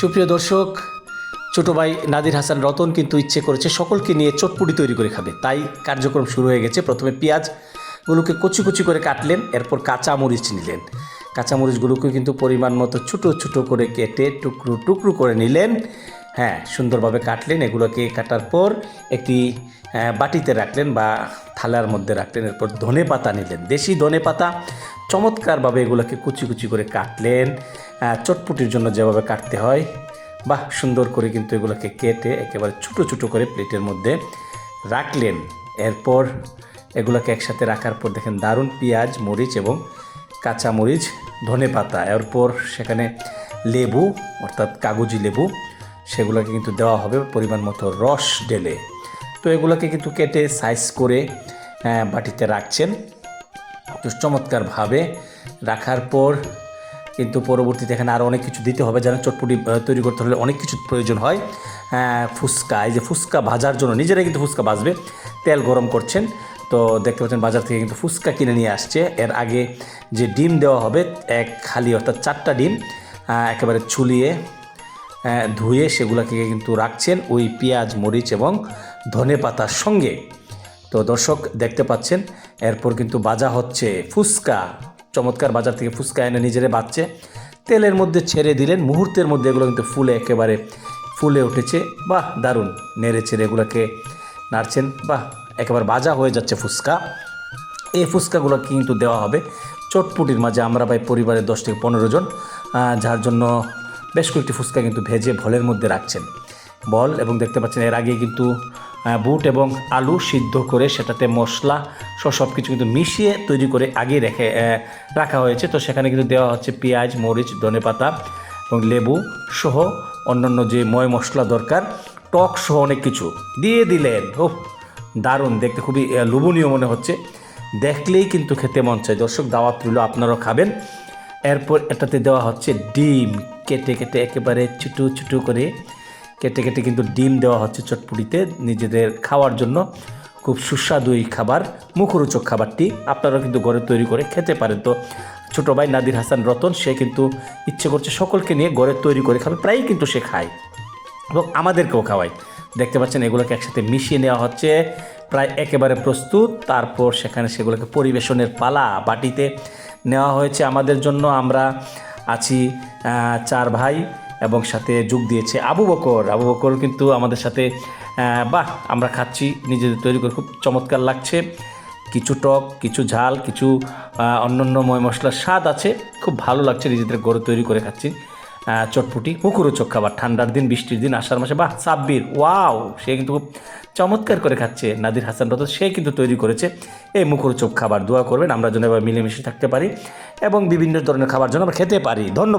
সুপ্রিয় দর্শক, ছোট ভাই নাদির হাসান রতন কিন্তু ইচ্ছে করেছে সকলকে নিয়ে চটপুটি তৈরি করে খাবে। তাই কার্যক্রম শুরু হয়ে গেছে। প্রথমে পেঁয়াজগুলোকে কচি কুচি করে কাটলেন, এরপর কাঁচা মরিচ নিলেন। কাঁচা মরিচগুলোকে কিন্তু পরিমাণ মতো ছোটো ছোটো করে কেটে টুকরো টুকরো করে নিলেন। হ্যাঁ সুন্দরভাবে কাটলেন। এগুলোকে কাটার পর একটি বাটিতে রাখলেন বা থালার মধ্যে রাখলেন। এরপর ধনে পাতা নিলেন। দেশি ধনে পাতা চমৎকারভাবে এগুলোকে কুচি কুচি করে কাটলেন। চটপুটির জন্য যেভাবে কাটতে হয়, বাহ, সুন্দর করে কিন্তু এগুলোকে কেটে একেবারে ছোটো ছোটো করে প্লেটের মধ্যে রাখলেন। এরপর এগুলোকে একসাথে রাখার পর দেখেন দারুণ পেঁয়াজ, মরিচ এবং কাঁচা মরিচ ধনে পাতা। এরপর সেখানে লেবু, অর্থাৎ কাগজি লেবু, সেগুলোকে কিন্তু দেওয়া হবে পরিমাণ মতো রস ঢেলে। তো এগুলোকে কিন্তু কেটে সাইজ করে বাটিতে রাখছেন। তো চমৎকারভাবে রাখার পর কিন্তু পরবর্তীতে এখানে আরও অনেক কিছু দিতে হবে, যেন চটপটি তৈরি করতে হলে অনেক কিছু প্রয়োজন হয়। ফুচকা, এই যে ফুচকা ভাজার জন্য নিজেরাই কিন্তু ফুচকা ভাজবে। তেল গরম করছেন, তো দেখতে পাচ্ছেন বাজার থেকে কিন্তু ফুচকা কিনে নিয়ে আসছে। এর আগে যে ডিম দেওয়া হবে, এক খালি অর্থাৎ চারটা ডিম একেবারে ছুলিয়ে ধুয়ে সেগুলোকে কিন্তু রাখছেন ওই পেঁয়াজ, মরিচ এবং ধনে পাতার সঙ্গে। তো দর্শক দেখতে পাচ্ছেন, এরপর কিন্তু বাজা হচ্ছে ফুচকা। চমৎকার বাজার থেকে ফুচকা এনে নিজেরে বাচ্চে তেলের মধ্যে ছেড়ে দিলেন, মুহূর্তের মধ্যে এগুলো কিন্তু ফুলে একেবারে ফুলে উঠেছে। বাহ, দারুণ, নেড়ে ছেড়ে এগুলোকে নাড়ছেন। বাহ, একেবারে বাজা হয়ে যাচ্ছে ফুচকা। এই ফুচকাগুলো কিন্তু দেওয়া হবে চটপুটির মাঝে। আমরা ভাই পরিবারের দশ থেকে পনেরো জন যার জন্য বেশ কয়েকটি ফুচকা কিন্তু ভেজে ভলের মধ্যে রাখছেন। বল এবং দেখতে পাচ্ছেন এর আগে কিন্তু বুট এবং আলু সিদ্ধ করে সেটাতে মশলা সব কিছু কিন্তু মিশিয়ে তৈরি করে আগে রেখে রাখা হয়েছে। তো সেখানে কিন্তু দেওয়া হচ্ছে পেঁয়াজ, মরিচ ধনেপাতা এবং লেবু সহ অন্যান্য যে ময় মশলা দরকার, টক সহ অনেক কিছু দিয়ে দিলেন। ও দারুণ, দেখতে খুবই লোভনীয় মনে হচ্ছে। দেখলেই কিন্তু খেতে মন চায়। দর্শক, দাওয়াত রইল, আপনারাও খাবেন। এরপর এটাতে দেওয়া হচ্ছে ডিম। কেটে কেটে একেবারে ছোটো ছোটো করে কেটে কেটে কিন্তু ডিম দেওয়া হচ্ছে চটপুটিতে নিজেদের খাওয়ার জন্য। খুব সুস্বাদু এই খাবার, মুখরোচক খাবারটি আপনারাও কিন্তু ঘরে তৈরি করে খেতে পারেন। তো ছোটো ভাই নাদির হাসান রতন, সে কিন্তু ইচ্ছে করছে সকলকে নিয়ে ঘরে তৈরি করে খাবে, প্রায়ই কিন্তু সে খায় এবং আমাদেরকেও খাওয়ায়। দেখতে পাচ্ছেন এগুলোকে একসাথে মিশিয়ে নেওয়া হচ্ছে, প্রায় একেবারে প্রস্তুত। তারপর সেখানে সেগুলোকে পরিবেশনের পালা বাটিতে নেওয়া হয়েছে আমাদের জন্য। আমরা আছি চার ভাই এবং সাথে যোগ দিয়েছে আবু বকর। আবু বকর কিন্তু আমাদের সাথে বাহ, আমরা খাচ্ছি, নিজেদের তৈরি করে খুব চমৎকার লাগছে। কিছু টক, কিছু ঝাল, কিছু অন্যান্য ময় মশলার স্বাদ আছে। খুব ভালো লাগছে নিজেদের ঘরে তৈরি করে খাচ্ছি। চটপুটি মুখরোচক খাবার, ঠান্ডার দিন, বৃষ্টির দিন, আষাঢ় মাসে, বাহ, সাব্বির, ওয়াও, সে কিন্তু খুব চমৎকার করে খাচ্ছে। নাদির হাসান রতন সে কিন্তু তৈরি করেছে। এই মুখরোচক খাবার, দোয়া করবেন, আমরা যেন এবার মিলেমিশে থাকতে পারি এবং বিভিন্ন ধরনের খাবার যেন আমরা খেতে পারি। ধন্যবাদ।